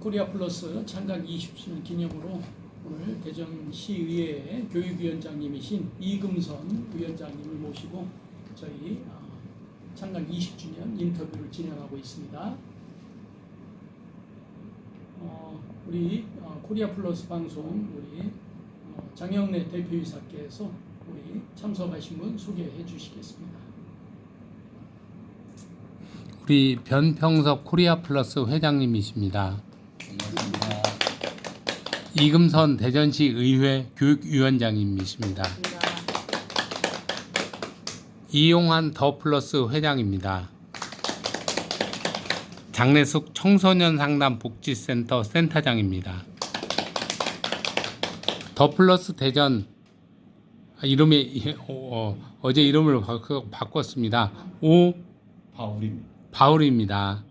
코리아 플러스 창간 20주년 기념으로 오늘 대전시의회 교육위원장님이신 이금선 위원장님을 모시고 저희 어, 창간 20주년 인터뷰를 진행하고 있습니다. 어, 우리 어, 코리아 플러스 방송 우리 어, 장영래 대표이사께서 우리 참석하신 분 소개해 주시겠습니다. 우리 변평석 코리아 플러스 회장님이십니다. 이금선 대전시 의회 교육위원장님이십니다. 이용환 더 플러스 회장입니다. 장래숙 청소년 상담 복지센터 센터장입니다. 더 플러스 대전 아, 이름이 어, 제 이름을 바, 바꿨습니다. 오 바울입니다. 바울입니다.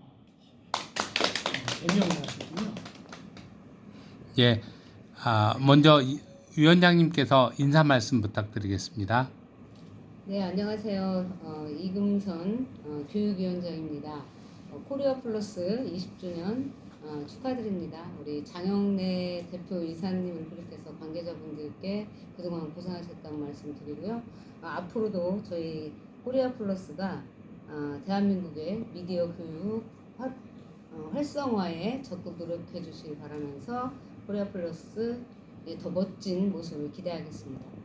예, 아, 먼저 이- 위원장님께서 인사 말씀 부탁드리겠습니다. 네, 안녕하세요. 어, 이금선 어, 교육위원장입니다. 어, 코리아 플러스 20주년 어, 축하드립니다. 우리 장영래 대표 이사님을 비롯해서 관계자분들께 그동안 고생하셨다는 말씀 드리고요. 어, 앞으로도 저희 코리아 플러스가 어, 대한민국의 미디어 교육 활, 어, 활성화에 적극 노력해 주시기 바라면서 코리아 플러스의 더 멋진 모습을 기대하겠습니다.